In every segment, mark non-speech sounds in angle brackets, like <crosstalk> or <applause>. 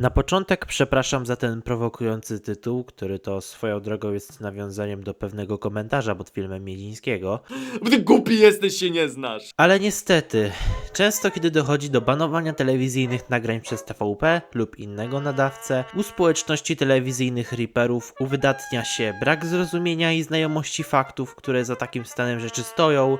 Na początek przepraszam za ten prowokujący tytuł, który to swoją drogą jest nawiązaniem do pewnego komentarza pod filmem Miedzińskiego, Bo ty głupi jesteś, się nie znasz. ale niestety, często kiedy dochodzi do banowania telewizyjnych nagrań przez TVP lub innego nadawcę, u społeczności telewizyjnych Reaperów uwydatnia się brak zrozumienia i znajomości faktów, które za takim stanem rzeczy stoją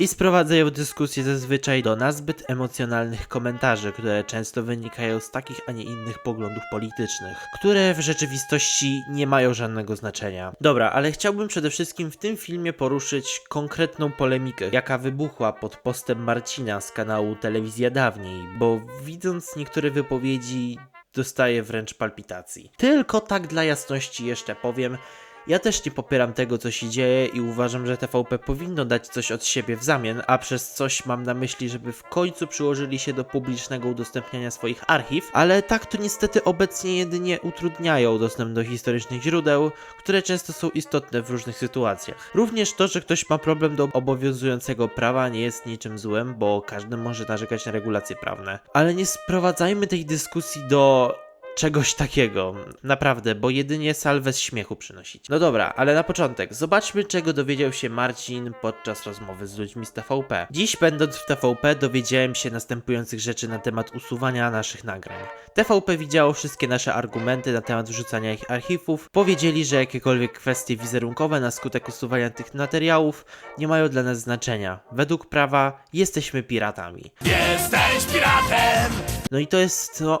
i sprowadzają dyskusję zazwyczaj do nazbyt emocjonalnych komentarzy, które często wynikają z takich, a nie innych poglądów politycznych, które w rzeczywistości nie mają żadnego znaczenia. Dobra, ale chciałbym przede wszystkim w tym filmie poruszyć konkretną polemikę, jaka wybuchła pod postem Marcina z kanału Telewizja Dawniej, bo widząc niektóre wypowiedzi dostaję wręcz palpitacji. Tylko tak dla jasności jeszcze powiem, ja też nie popieram tego, co się dzieje i uważam, że TVP powinno dać coś od siebie w zamian, a przez coś mam na myśli, żeby w końcu przyłożyli się do publicznego udostępniania swoich archiw, ale tak to niestety obecnie jedynie utrudniają dostęp do historycznych źródeł, które często są istotne w różnych sytuacjach. Również to, że ktoś ma problem do obowiązującego prawa nie jest niczym złym, bo każdy może narzekać na regulacje prawne. Ale nie sprowadzajmy tej dyskusji do czegoś takiego. Naprawdę, bo jedynie salwę z śmiechu przynosić. No dobra, ale na początek, zobaczmy czego dowiedział się Marcin podczas rozmowy z ludźmi z TVP. Dziś będąc w TVP dowiedziałem się następujących rzeczy na temat usuwania naszych nagrań. TVP widziało wszystkie nasze argumenty na temat wrzucania ich archiwów, powiedzieli, że jakiekolwiek kwestie wizerunkowe na skutek usuwania tych materiałów nie mają dla nas znaczenia. Według prawa jesteśmy piratami. Jesteś piratem! No i to jest, no,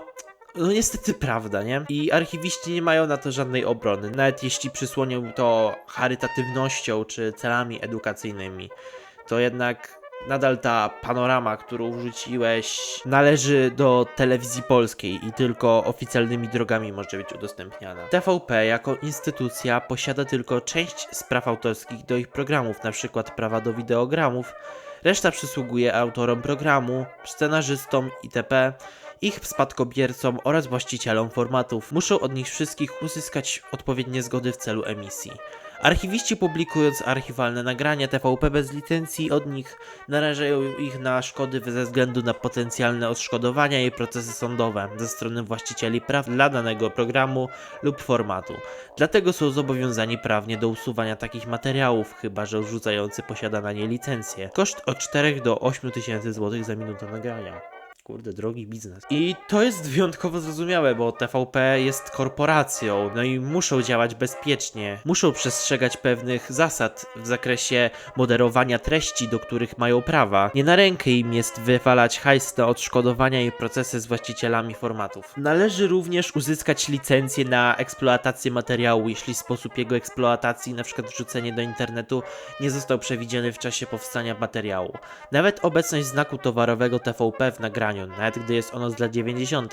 no niestety prawda, nie? I archiwiści nie mają na to żadnej obrony, nawet jeśli przysłonią to charytatywnością czy celami edukacyjnymi. To jednak nadal ta panorama, którą wrzuciłeś, należy do telewizji polskiej i tylko oficjalnymi drogami może być udostępniana. TVP jako instytucja posiada tylko część spraw autorskich do ich programów, przykład prawa do wideogramów, Reszta przysługuje autorom programu, scenarzystom itp., ich spadkobiercom oraz właścicielom formatów. Muszą od nich wszystkich uzyskać odpowiednie zgody w celu emisji. Archiwiści publikując archiwalne nagrania TVP bez licencji od nich narażają ich na szkody ze względu na potencjalne odszkodowania i procesy sądowe ze strony właścicieli praw dla danego programu lub formatu. Dlatego są zobowiązani prawnie do usuwania takich materiałów, chyba że odrzucający posiada na nie licencję. Koszt od 4 do 8 tysięcy złotych za minutę nagrania. Kurde, drogi biznes. I to jest wyjątkowo zrozumiałe, bo TVP jest korporacją, no i muszą działać bezpiecznie. Muszą przestrzegać pewnych zasad w zakresie moderowania treści, do których mają prawa. Nie na rękę im jest wywalać hajs na odszkodowania i procesy z właścicielami formatów. Należy również uzyskać licencję na eksploatację materiału, jeśli sposób jego eksploatacji, np. wrzucenie do internetu, nie został przewidziany w czasie powstania materiału. Nawet obecność znaku towarowego TVP w nagraniu, nawet gdy jest ono z lat 90.,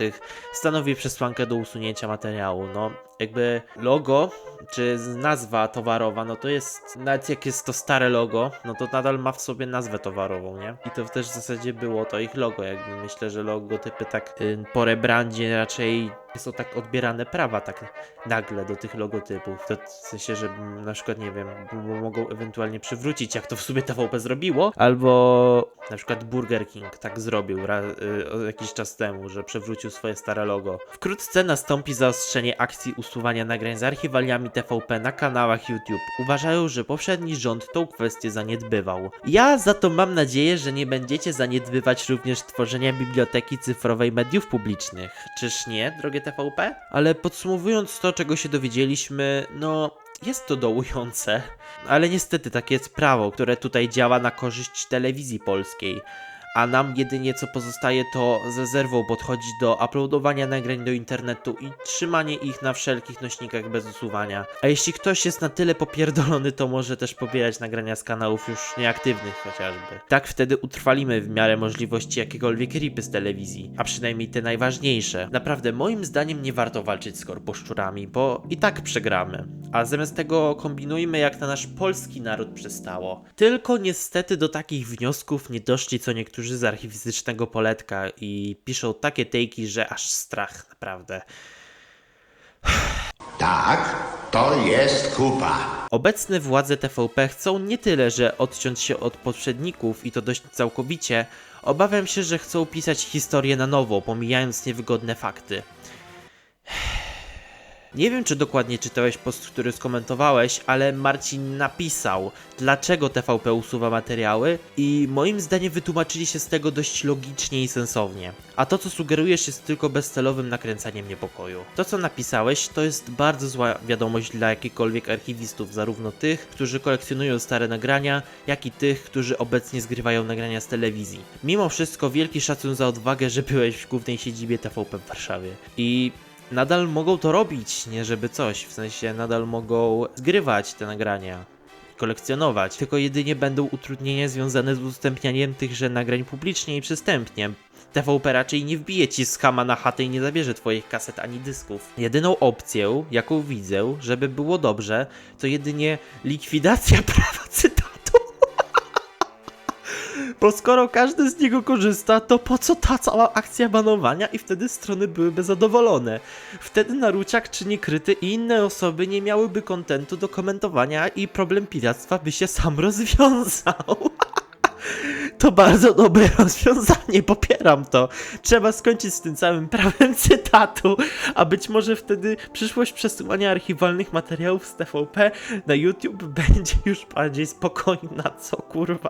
stanowi przesłankę do usunięcia materiału. No, jakby logo, czy nazwa towarowa, no to jest, nawet jak jest to stare logo, no to nadal ma w sobie nazwę towarową, nie? I to też w zasadzie było to ich logo, jakby myślę, że logotypy tak y, po rebrandzie raczej są tak odbierane prawa tak nagle do tych logotypów. To w sensie, że na przykład, nie wiem, mogą ewentualnie przywrócić, jak to w sumie TVP zrobiło, albo na przykład Burger King tak zrobił y, jakiś czas temu, że przewrócił swoje stare logo. Wkrótce nastąpi zaostrzenie akcji usuwania nagrań z archiwaliami TVP na kanałach YouTube. Uważają, że poprzedni rząd tą kwestię zaniedbywał. Ja za to mam nadzieję, że nie będziecie zaniedbywać również tworzenia biblioteki cyfrowej mediów publicznych. Czyż nie, drogie TVP? Ale podsumowując to, czego się dowiedzieliśmy, no jest to dołujące. Ale niestety takie jest prawo, które tutaj działa na korzyść telewizji polskiej. A nam jedynie co pozostaje to z rezerwą podchodzić do uploadowania nagrań do internetu i trzymanie ich na wszelkich nośnikach bez usuwania. A jeśli ktoś jest na tyle popierdolony, to może też pobierać nagrania z kanałów już nieaktywnych chociażby. Tak wtedy utrwalimy w miarę możliwości jakiekolwiek ripy z telewizji, a przynajmniej te najważniejsze. Naprawdę, moim zdaniem nie warto walczyć z korposzczurami, bo i tak przegramy. A zamiast tego kombinujmy jak na nasz polski naród przystało. Tylko niestety do takich wniosków nie doszli co niektórzy z archiwistycznego poletka i piszą takie tejki, że aż strach naprawdę. Tak, to jest kupa. Obecne władze TVP chcą nie tyle, że odciąć się od poprzedników i to dość całkowicie, obawiam się, że chcą pisać historię na nowo, pomijając niewygodne fakty. Nie wiem, czy dokładnie czytałeś post, który skomentowałeś, ale Marcin napisał, dlaczego TVP usuwa materiały i moim zdaniem wytłumaczyli się z tego dość logicznie i sensownie. A to, co sugerujesz, jest tylko bezcelowym nakręcaniem niepokoju. To, co napisałeś, to jest bardzo zła wiadomość dla jakichkolwiek archiwistów, zarówno tych, którzy kolekcjonują stare nagrania, jak i tych, którzy obecnie zgrywają nagrania z telewizji. Mimo wszystko wielki szacun za odwagę, że byłeś w głównej siedzibie TVP w Warszawie. I nadal mogą to robić, nie żeby coś, w sensie nadal mogą zgrywać te nagrania, kolekcjonować, tylko jedynie będą utrudnienia związane z udostępnianiem tychże nagrań publicznie i przystępnie. TVP raczej nie wbije ci z na chatę i nie zabierze twoich kaset ani dysków. Jedyną opcją, jaką widzę, żeby było dobrze, to jedynie likwidacja <laughs> prawa cytatu. Bo skoro każdy z niego korzysta, to po co ta cała akcja banowania i wtedy strony byłyby zadowolone. Wtedy Naruciak czy Niekryty i inne osoby nie miałyby kontentu do komentowania i problem piractwa by się sam <laughs> rozwiązał. <laughs> To bardzo dobre <laughs> rozwiązanie, popieram to. Trzeba skończyć z tym całym prawem cytatu, a być może wtedy przyszłość przesyłania archiwalnych materiałów z TVP na YouTube będzie już bardziej spokojna, co kurwa.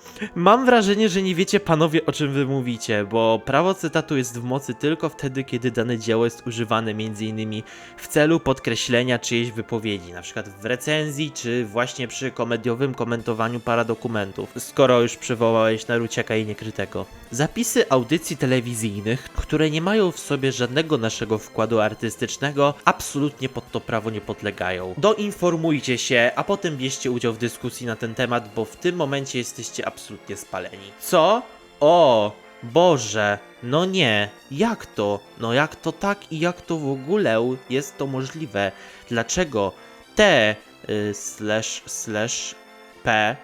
Mam wrażenie, że nie wiecie panowie o czym wy mówicie, bo prawo cytatu jest w mocy tylko wtedy, kiedy dane dzieło jest używane m.in. w celu podkreślenia czyjejś wypowiedzi, na przykład w recenzji, czy właśnie przy komediowym komentowaniu paradokumentów, skoro już przywołałeś Naruciaka i Niekrytego. Zapisy audycji telewizyjnych, które nie mają w sobie żadnego naszego wkładu artystycznego, absolutnie pod to prawo nie podlegają. Doinformujcie się, a potem bierzcie udział w dyskusji na ten temat, bo w tym momencie jesteście absolutnie spaleni. Co? O, Boże, no nie, jak to? No jak to tak i jak to w ogóle jest to możliwe? Dlaczego T y, slash slash P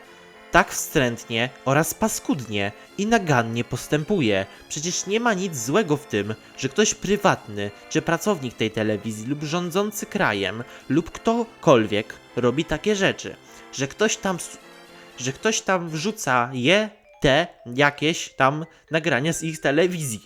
tak wstrętnie oraz paskudnie i nagannie postępuje. Przecież nie ma nic złego w tym, że ktoś prywatny, czy pracownik tej telewizji lub rządzący krajem lub ktokolwiek robi takie rzeczy. Że ktoś tam że ktoś tam wrzuca je te jakieś tam nagrania z ich telewizji,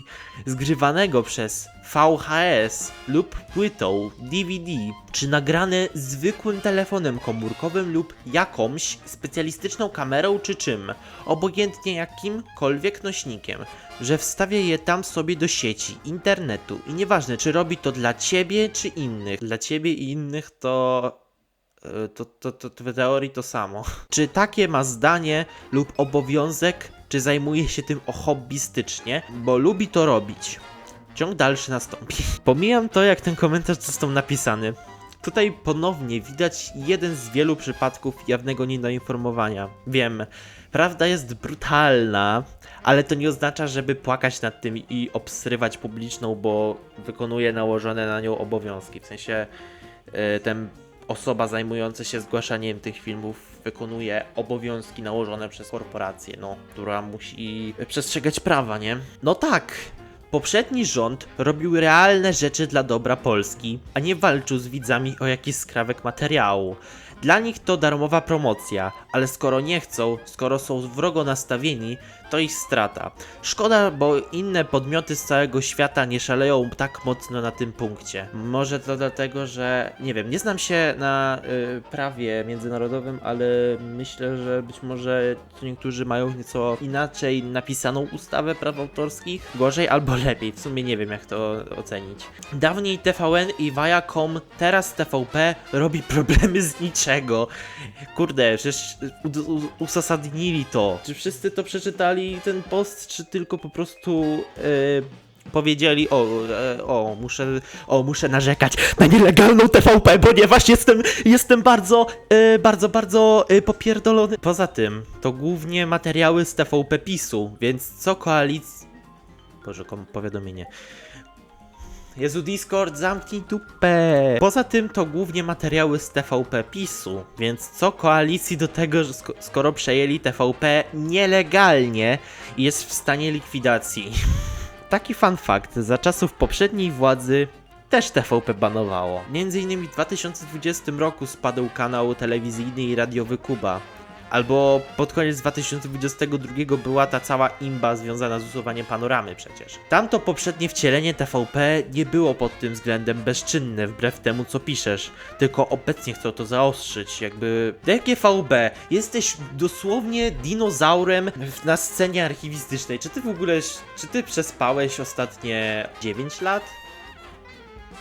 zgrywanego przez VHS lub płytą DVD, czy nagrane zwykłym telefonem komórkowym lub jakąś specjalistyczną kamerą czy czym, obojętnie jakimkolwiek nośnikiem, że wstawia je tam sobie do sieci, internetu i nieważne czy robi to dla ciebie czy innych. Dla ciebie i innych to to, to, to, to w teorii to samo. <laughs> Czy takie ma zdanie lub obowiązek, czy zajmuje się tym hobbystycznie, bo lubi to robić? Ciąg dalszy nastąpi. <laughs> Pomijam to, jak ten komentarz został napisany. Tutaj ponownie widać jeden z wielu przypadków jawnego niedoinformowania. Wiem, prawda jest brutalna, ale to nie oznacza, żeby płakać nad tym i obsrywać publiczną, bo wykonuje nałożone na nią obowiązki. W sensie e, ten osoba zajmująca się zgłaszaniem tych filmów wykonuje obowiązki nałożone przez korporację, no, która musi przestrzegać prawa, nie? No tak. Poprzedni rząd robił realne rzeczy dla dobra Polski, a nie walczył z widzami o jakiś skrawek materiału. Dla nich to darmowa promocja, ale skoro nie chcą, skoro są wrogo nastawieni, to ich strata. Szkoda, bo inne podmioty z całego świata nie szaleją tak mocno na tym punkcie. Może to dlatego, że nie wiem, nie znam się na y, prawie międzynarodowym, ale myślę, że być może niektórzy mają nieco inaczej napisaną ustawę praw autorskich. Gorzej albo lepiej, w sumie nie wiem jak to ocenić. Dawniej TVN i Viacom, teraz TVP robi <laughs> problemy z niczego. Kurde, przecież uzasadnili to. Czy wszyscy to przeczytali ten post, czy tylko po prostu e, powiedzieli, o, e, o, muszę, o, muszę narzekać na nielegalną TVP, ponieważ jestem, jestem bardzo, e, bardzo, bardzo popierdolony. Poza tym, to głównie materiały z TVP PiSu, więc co koalicji... Boże, powiadomienie. Jezu, Discord, zamknij dupę! Poza tym to głównie materiały z TVP PiSu, więc co koalicji do tego, że sko- skoro przejęli TVP nielegalnie i jest w stanie likwidacji. <laughs> Taki fun fact, za czasów poprzedniej władzy też TVP banowało. Między innymi w 2020 roku spadł kanał telewizyjny i radiowy Kuba. Albo pod koniec 2022 była ta cała imba związana z usuwaniem panoramy przecież. Tamto poprzednie wcielenie TVP nie było pod tym względem bezczynne, wbrew temu co piszesz, tylko obecnie chcą to zaostrzyć, jakby... DGVB, jesteś dosłownie dinozaurem na scenie archiwistycznej. Czy ty w ogóle, czy ty przespałeś ostatnie 9 lat?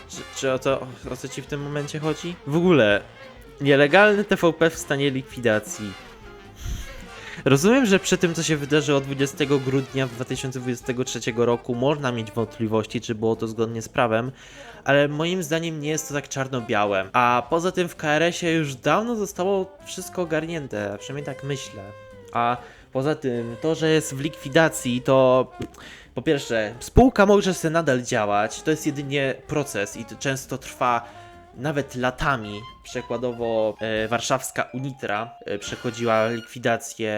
Czy, czy o, co, o co ci w tym momencie chodzi? W ogóle, nielegalny TVP w stanie likwidacji. Rozumiem, że przy tym, co się wydarzyło 20 grudnia 2023 roku, można mieć wątpliwości, czy było to zgodnie z prawem, ale moim zdaniem nie jest to tak czarno-białe. A poza tym w KRS-ie już dawno zostało wszystko ogarnięte, przynajmniej tak myślę. A poza tym, to, że jest w likwidacji, to po pierwsze, spółka może sobie nadal działać, to jest jedynie proces i to często trwa nawet latami. Przykładowo e, warszawska Unitra e, przechodziła likwidację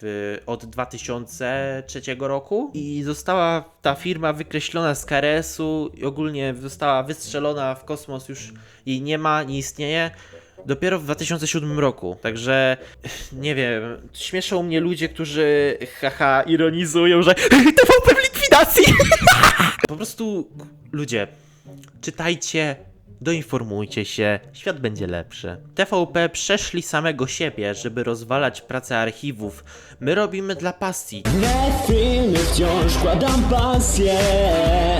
w, od 2003 roku i została ta firma wykreślona z KRS-u i ogólnie została wystrzelona w kosmos, już jej nie ma, nie istnieje. Dopiero w 2007 roku, także <laughs> nie wiem, śmieszą mnie ludzie, którzy haha ironizują, że <laughs> TVP w likwidacji! <laughs> Po prostu ludzie, czytajcie, doinformujcie się, świat będzie lepszy. TVP przeszli samego siebie, żeby rozwalać pracę archiwów. My robimy dla pasji. Filmy wciąż wkładam pasję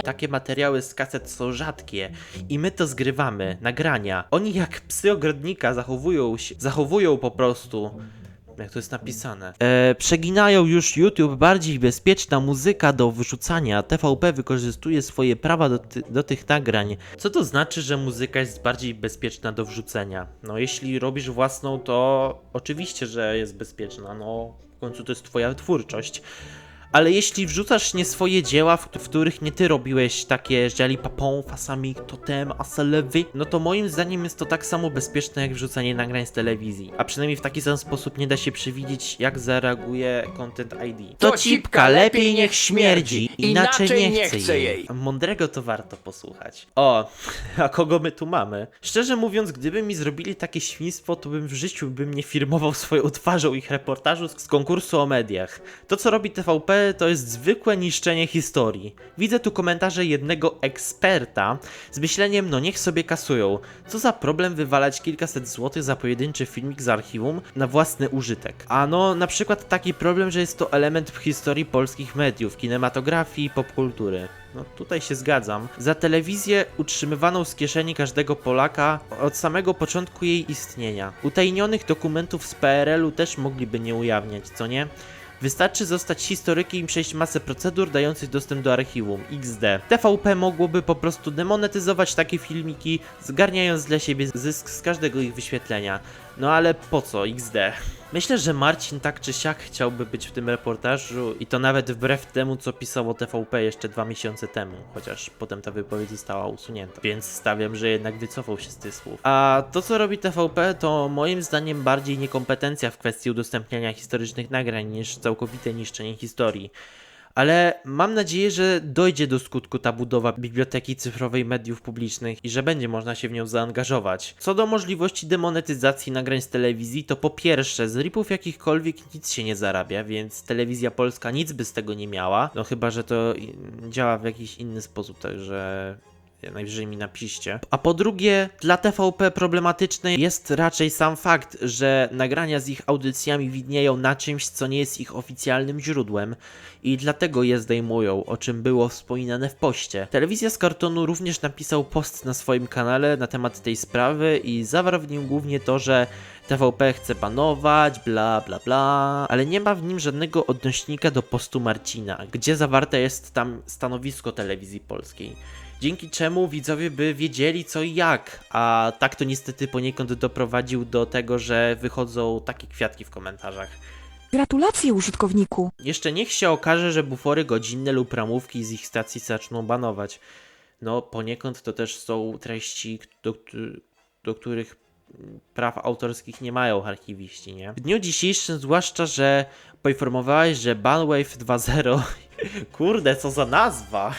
Takie materiały z kaset są rzadkie i my to zgrywamy, nagrania. Oni jak psy ogrodnika zachowują się, zachowują po prostu. Jak to jest napisane? E, przeginają już YouTube, bardziej bezpieczna muzyka do wyrzucania. TVP wykorzystuje swoje prawa do, ty, do tych nagrań. Co to znaczy, że muzyka jest bardziej bezpieczna do wrzucenia? No, jeśli robisz własną, to oczywiście, że jest bezpieczna. No, w końcu to jest twoja twórczość. Ale jeśli wrzucasz nie swoje dzieła, w, w których nie ty robiłeś takie Jali Papon, Fasami, Totem, Aselewy, no to moim zdaniem jest to tak samo bezpieczne jak wrzucanie nagrań z telewizji. A przynajmniej w taki sam sposób nie da się przewidzieć, jak zareaguje Content ID. To cipka, lepiej niech śmierdzi, inaczej, inaczej nie chce jej. Mądrego to warto posłuchać. O, <laughs> a kogo my tu mamy? Szczerze mówiąc, gdyby mi zrobili takie świństwo, to bym w życiu bym nie firmował swoją twarzą ich reportażu z konkursu o mediach. To, co robi TVP, to jest zwykłe niszczenie historii. Widzę tu komentarze jednego eksperta z myśleniem, no niech sobie kasują. Co za problem wywalać kilkaset złotych za pojedynczy filmik z archiwum na własny użytek. A no, na przykład taki problem, że jest to element w historii polskich mediów, kinematografii i popkultury. No tutaj się zgadzam. Za telewizję utrzymywaną z kieszeni każdego Polaka od samego początku jej istnienia. Utajnionych dokumentów z PRL-u też mogliby nie ujawniać, co nie? Wystarczy zostać historykiem i przejść masę procedur dających dostęp do archiwum XD. TVP mogłoby po prostu demonetyzować takie filmiki, zgarniając dla siebie zysk z każdego ich wyświetlenia. No ale po co XD? Myślę, że Marcin tak czy siak chciałby być w tym reportażu i to nawet wbrew temu, co pisało TVP jeszcze dwa miesiące temu, chociaż potem ta wypowiedź została usunięta. Więc stawiam, że jednak wycofał się z tych słów. A to, co robi TVP, to moim zdaniem bardziej niekompetencja w kwestii udostępniania historycznych nagrań niż całkowite niszczenie historii. Ale mam nadzieję, że dojdzie do skutku ta budowa biblioteki cyfrowej mediów publicznych i że będzie można się w nią zaangażować. Co do możliwości demonetyzacji nagrań z telewizji, to po pierwsze, z ripów jakichkolwiek nic się nie zarabia, więc telewizja polska nic by z tego nie miała. No chyba, że to działa w jakiś inny sposób, także najwyżej mi napiszcie. A po drugie, dla TVP problematyczny jest raczej sam fakt, że nagrania z ich audycjami widnieją na czymś, co nie jest ich oficjalnym źródłem i dlatego je zdejmują, o czym było wspominane w poście. Telewizja z kartonu również napisał post na swoim kanale na temat tej sprawy i zawarł w nim głównie to, że TVP chce panować, bla bla bla, ale nie ma w nim żadnego odnośnika do postu Marcina, gdzie zawarte jest tam stanowisko telewizji polskiej dzięki czemu widzowie by wiedzieli co i jak, a tak to niestety poniekąd doprowadził do tego, że wychodzą takie kwiatki w komentarzach. Gratulacje użytkowniku. Jeszcze niech się okaże, że bufory godzinne lub ramówki z ich stacji zaczną banować. No, poniekąd to też są treści, do, do których praw autorskich nie mają archiwiści, nie? W dniu dzisiejszym, zwłaszcza, że poinformowałeś, że Banwave 2.0 <laughs> Kurde, co za nazwa!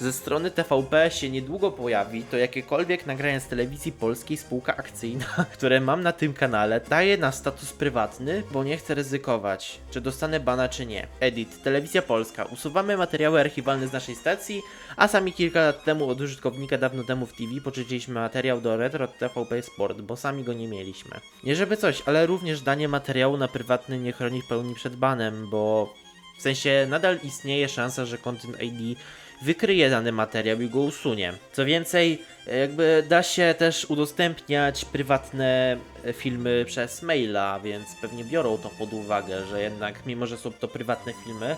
Ze strony TVP się niedługo pojawi, to jakiekolwiek nagrania z telewizji polskiej spółka akcyjna, <laughs> które mam na tym kanale, daje na status prywatny, bo nie chcę ryzykować, czy dostanę bana czy nie. Edit, Telewizja Polska. Usuwamy materiały archiwalne z naszej stacji, a sami kilka lat temu od użytkownika dawno temu w TV poczyczyliśmy materiał do Retro TVP Sport, bo sami go nie mieliśmy. Nie żeby coś, ale również danie materiału na prywatny nie chroni w pełni przed banem, bo w sensie nadal istnieje szansa, że Content ID wykryje dany materiał i go usunie. Co więcej, jakby da się też udostępniać prywatne e, filmy przez maila, więc pewnie biorą to pod uwagę, że jednak mimo, że są to prywatne filmy,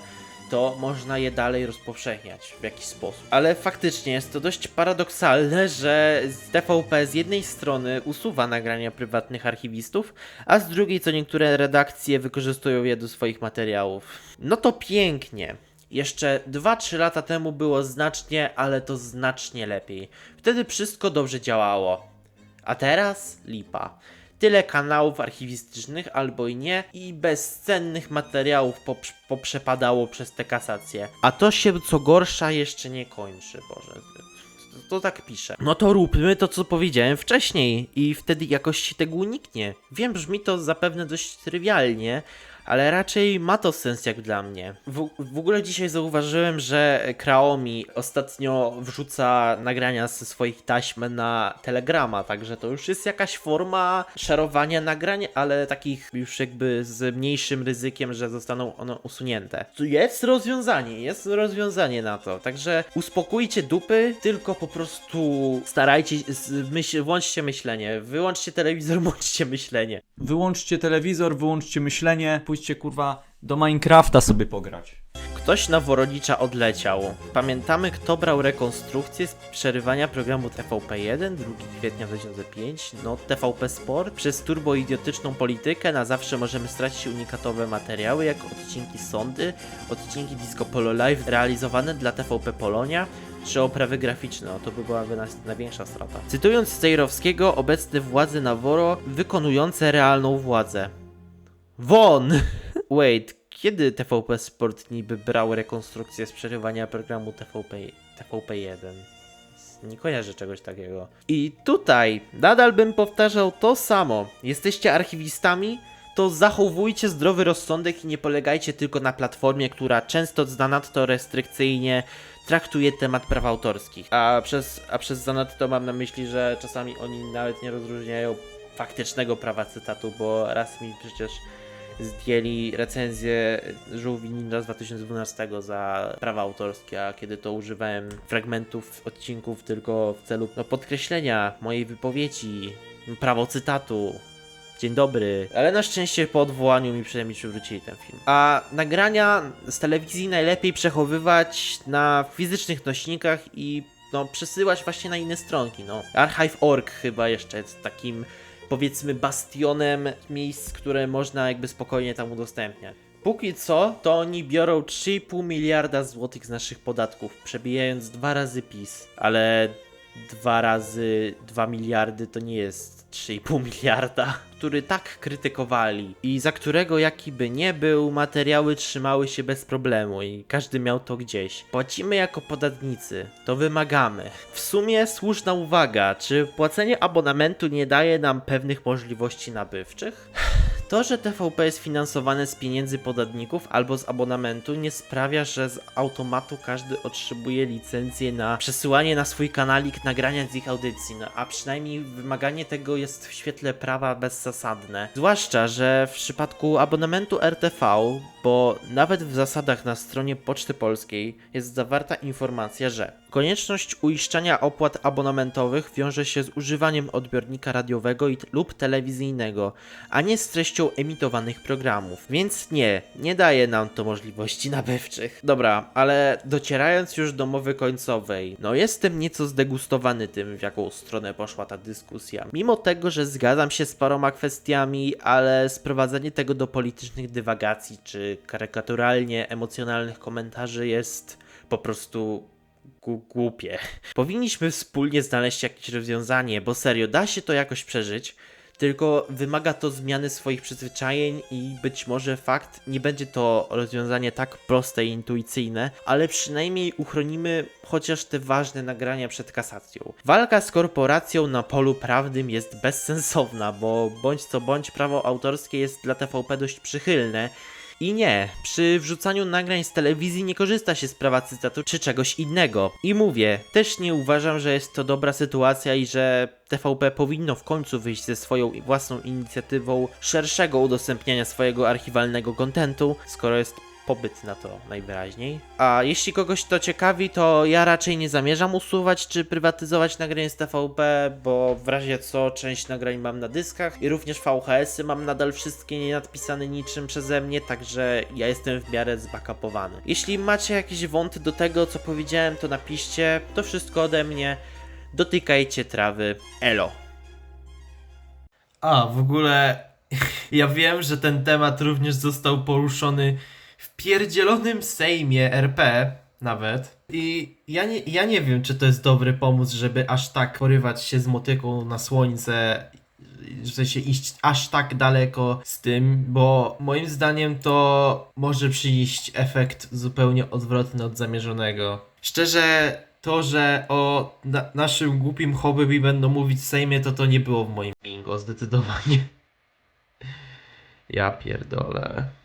to można je dalej rozpowszechniać w jakiś sposób. Ale faktycznie jest to dość paradoksalne, że TVP z jednej strony usuwa nagrania prywatnych archiwistów, a z drugiej co niektóre redakcje wykorzystują je do swoich materiałów. No to pięknie. Jeszcze 2-3 lata temu było znacznie, ale to znacznie lepiej. Wtedy wszystko dobrze działało. A teraz lipa. Tyle kanałów archiwistycznych albo i nie i bezcennych materiałów poprz- poprzepadało przez te kasacje. A to się co gorsza jeszcze nie kończy, Boże. To, to tak pisze. No to róbmy to, co powiedziałem wcześniej i wtedy jakoś tego uniknie. Wiem, brzmi to zapewne dość trywialnie, ale raczej ma to sens jak dla mnie. W, w ogóle dzisiaj zauważyłem, że Kraomi ostatnio wrzuca nagrania ze swoich taśm na Telegrama, także to już jest jakaś forma szerowania nagrań, ale takich już jakby z mniejszym ryzykiem, że zostaną one usunięte. Tu jest rozwiązanie, jest rozwiązanie na to, także uspokójcie dupy, tylko po prostu starajcie myśl, włączcie myślenie, wyłączcie telewizor, <laughs> włączcie myślenie. Wyłączcie telewizor, wyłączcie myślenie, pójdźcie kurwa do Minecrafta sobie pograć. Ktoś na Woronicza odleciał. Pamiętamy, kto brał rekonstrukcję z przerywania programu TVP1 2 kwietnia 2005, no TVP Sport. Przez turboidiotyczną politykę na zawsze możemy stracić unikatowe materiały, jak odcinki Sondy, odcinki Disco Polo Live realizowane dla TVP Polonia, czy oprawy graficzne, no to by nas największa strata. Cytując Stejrowskiego, obecne władze na Woro wykonujące realną władzę. Won! <laughs> Wait, kiedy TVP Sport niby brał rekonstrukcję z przerywania programu TVP, TVP1? Nie kojarzę czegoś takiego. I tutaj nadal bym powtarzał to samo. Jesteście archiwistami? To zachowujcie zdrowy rozsądek i nie polegajcie tylko na platformie, która często zanadto restrykcyjnie traktuje temat praw autorskich. A przez, a przez zanadto mam na myśli, że czasami oni nawet nie rozróżniają faktycznego prawa cytatu, bo raz mi przecież zdjęli recenzję Żółwi Ninja z 2012 za prawa autorskie, a kiedy to używałem fragmentów odcinków tylko w celu no, podkreślenia mojej wypowiedzi, prawo cytatu. Dzień dobry. Ale na szczęście po odwołaniu mi przynajmniej przywrócili ten film. A nagrania z telewizji najlepiej przechowywać na fizycznych nośnikach i no, przesyłać właśnie na inne stronki. No. Archive.org chyba jeszcze jest takim powiedzmy bastionem miejsc, które można jakby spokojnie tam udostępniać. Póki co, to oni biorą 3,5 miliarda złotych z naszych podatków, przebijając dwa razy PiS, ale dwa razy 2 miliardy to nie jest 3,5 <laughs> miliarda, który tak krytykowali i za którego jaki by nie był, materiały trzymały się bez problemu i każdy miał to gdzieś. Płacimy jako podatnicy, to wymagamy. W sumie słuszna uwaga, czy płacenie abonamentu nie daje nam pewnych możliwości nabywczych? To, że TVP jest finansowane z pieniędzy podatników albo z abonamentu, nie sprawia, że z automatu każdy otrzymuje licencję na przesyłanie na swój kanalik nagrania z ich audycji, no, a przynajmniej wymaganie tego jest w świetle prawa bezzasadne. Zwłaszcza, że w przypadku abonamentu RTV, bo nawet w zasadach na stronie Poczty Polskiej jest zawarta informacja, że konieczność uiszczania opłat abonamentowych wiąże się z używaniem odbiornika radiowego i lub telewizyjnego, a nie z treścią emitowanych programów. Więc nie, nie daje nam to możliwości nabywczych. Dobra, ale docierając już do mowy końcowej, no jestem nieco zdegustowany tym, w jaką stronę poszła ta dyskusja. Mimo tego, że zgadzam się z paroma kwestiami, ale sprowadzenie tego do politycznych dywagacji czy karykaturalnie emocjonalnych komentarzy jest po prostu głupie. Powinniśmy wspólnie znaleźć jakieś rozwiązanie, bo serio, da się to jakoś przeżyć. tylko wymaga to zmiany swoich przyzwyczajeń i być może fakt nie będzie to rozwiązanie tak proste i intuicyjne, ale przynajmniej uchronimy chociaż te ważne nagrania przed kasacją. Walka z korporacją na polu prawnym jest bezsensowna, bo bądź co bądź prawo autorskie jest dla TVP dość przychylne, i nie, przy wrzucaniu nagrań z telewizji nie korzysta się z prawa cytatu czy czegoś innego. I mówię, też nie uważam, że jest to dobra sytuacja i że TVP powinno w końcu wyjść ze swoją własną inicjatywą szerszego udostępniania swojego archiwalnego kontentu, skoro jest popyt na to najwyraźniej. A jeśli kogoś to ciekawi, to ja raczej nie zamierzam usuwać czy prywatyzować nagrań z TVP, bo w razie co część nagrań mam na dyskach i również VHS-y mam nadal wszystkie nie nadpisane niczym przeze mnie, także ja jestem w miarę zbackupowany. Jeśli macie jakieś wąty do tego, co powiedziałem, to napiszcie. To wszystko ode mnie. Dotykajcie trawy. Elo. A, w ogóle <laughs> ja wiem, że ten temat również został poruszony w pierdzielonym Sejmie RP nawet. I ja nie, ja nie wiem, czy to jest dobry pomysł, żeby aż tak porywać się z motyką na słońce, w sensie iść aż tak daleko z tym, bo moim zdaniem to może przynieść efekt zupełnie odwrotny od zamierzonego. Szczerze, to, że o na naszym głupim hobby będą mówić w Sejmie, to to nie było w moim bingo, zdecydowanie. Ja pierdolę.